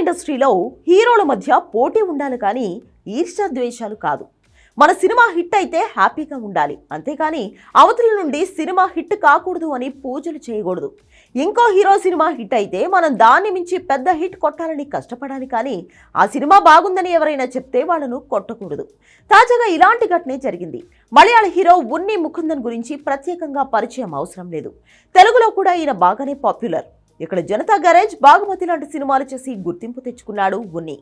ఇండస్ట్రీలో హీరోల మధ్య పోటీ ఉండాలి కానీ ఈర్ష్య ద్వేషాలు కాదు. మన సినిమా హిట్ అయితే హ్యాపీగా ఉండాలి. అంతేకాని అవతల నుండి సినిమా హిట్ కాకూడదు అని పూజలు చేయకూడదు. ఇంకో హీరో సినిమా హిట్ అయితే మనం దాన్ని మించి పెద్ద హిట్ కొట్టాలని కష్టపడాలి కానీ ఆ సినిమా బాగుందని ఎవరైనా చెప్తే వాళ్ళను కొట్టకూడదు. తాజాగా ఇలాంటి ఘటనే జరిగింది. మలయాళ హీరో ఉన్ని ముకుందన్ గురించి ప్రత్యేకంగా పరిచయం అవసరం లేదు. తెలుగులో కూడా ఈయన బాగానే పాపులర్. ఇక్కడ జనతా గ్యారేజ్ బాగుమతి లాంటి సినిమాలు చేసి గుర్తింపు తెచ్చుకున్నాడు ఉన్ని.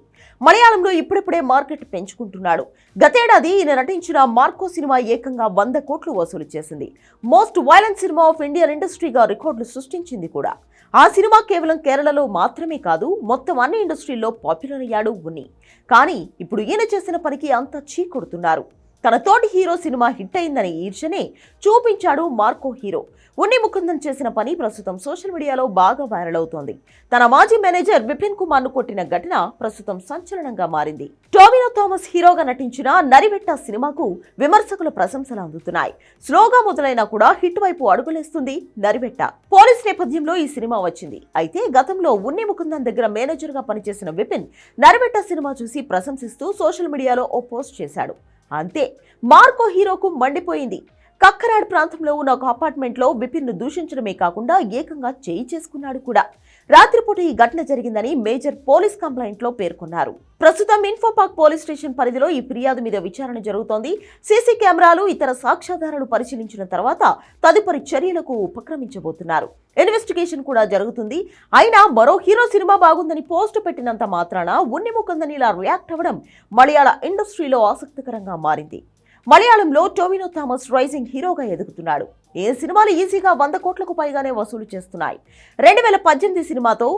మలయాళంలో ఇప్పుడిప్పుడే మార్కెట్ పెంచుకుంటున్నాడు. గతేడాది ఈయన నటించిన మార్కో సినిమా ఏకంగా వంద కోట్లు వసూలు చేసింది. Most violent cinema of Indian ఇండస్ట్రీగా రికార్డులు సృష్టించింది కూడా. ఆ సినిమా కేవలం కేరళలో మాత్రమే కాదు మొత్తం అన్ని ఇండస్ట్రీల్లో పాపులర్ అయ్యాడు ఉన్ని. కానీ ఇప్పుడు ఈయన చేసిన పనికి అంతా చీకొడుతున్నారు. తన తోటి హీరో సినిమా హిట్ అయిందని ఈర్షనే చూపించాడు మార్కో హీరో. ఉన్ని ముకుందన్ చేసిన పని ప్రస్తుతం సోషల్ మీడియాలో బాగా వైరల్ అవుతోంది. తన మాజీ మేనేజర్ విపిన్ కుమార్ను కొట్టిన ఘటన ప్రస్తుతం సంచలనంగా మారింది. టోమినో థామస్ హీరోగా నటించిన నరివెట్ట సినిమాకు విమర్శకుల ప్రశంసలు అందుతున్నాయి. స్లోగా మొదలైనా కూడా హిట్ వైపు అడుగులేస్తుంది నరివెట్ట పోలీస్ నేపథ్యంలో ఈ సినిమా వచ్చింది. అయితే గతంలో ఉన్ని ముకుందన్ దగ్గర మేనేజర్గా పనిచేసిన విపిన్ నరివెట్ట సినిమా చూసి ప్రశంసిస్తూ సోషల్ మీడియాలో ఓ పోస్ట్ చేశాడు. అంతే. మార్కో హీరోకు మండిపోయింది. కక్కరాడ్ ప్రాంతంలో ఉన్న ఒక అపార్ట్మెంట్లో బిపిన్ను దూషించడమే కాకుండా ఏకంగా చేయి చేసుకున్నాడు కూడా. రాత్రిపూట ఈ ఘటన జరిగిందని మేజర్ పోలీస్ కంప్లైంట్లో పేర్కొన్నారు. ప్రస్తుతం ఇన్ఫోపాక్ పోలీస్ స్టేషన్ పరిధిలో ఈ ఫిర్యాదు మీద విచారణ జరుగుతోంది. సీసీ కెమెరాలు ఇతర సాక్ష్యాధారాలు పరిశీలించిన తర్వాత తదుపరి చర్యలకు ఉపక్రమించబోతున్నారు. ఇన్వెస్టిగేషన్ కూడా జరుగుతుంది. అయినా మరో హీరో సినిమా బాగుందని పోస్ట్ పెట్టినంత మాత్రాన ఉన్నిముకుందని ఇలా రియాక్ట్ అవ్వడం మలయాళ ఇండస్ట్రీలో ఆసక్తికరంగా మారింది. మలయాళంలో టోవినో థామస్ రైజింగ్ హీరోగా ఎదుగుతున్నాడు. ఏ సినిమాలు ఈజీగా వంద కోట్లకు పైగానే వసూలు చేస్తున్నాయి. రెండు వేల పద్దెనిమిది సినిమాతో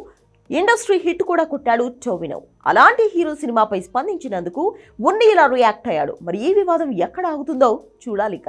ఇండస్ట్రీ హిట్ కూడా కొట్టాడు టోవినో. అలాంటి హీరో సినిమాపై స్పందించినందుకు ఉన్ని ఇలా రియాక్ట్ అయ్యాడు. మరి ఈ వివాదం ఎక్కడ ఆగుతుందో చూడాలిక.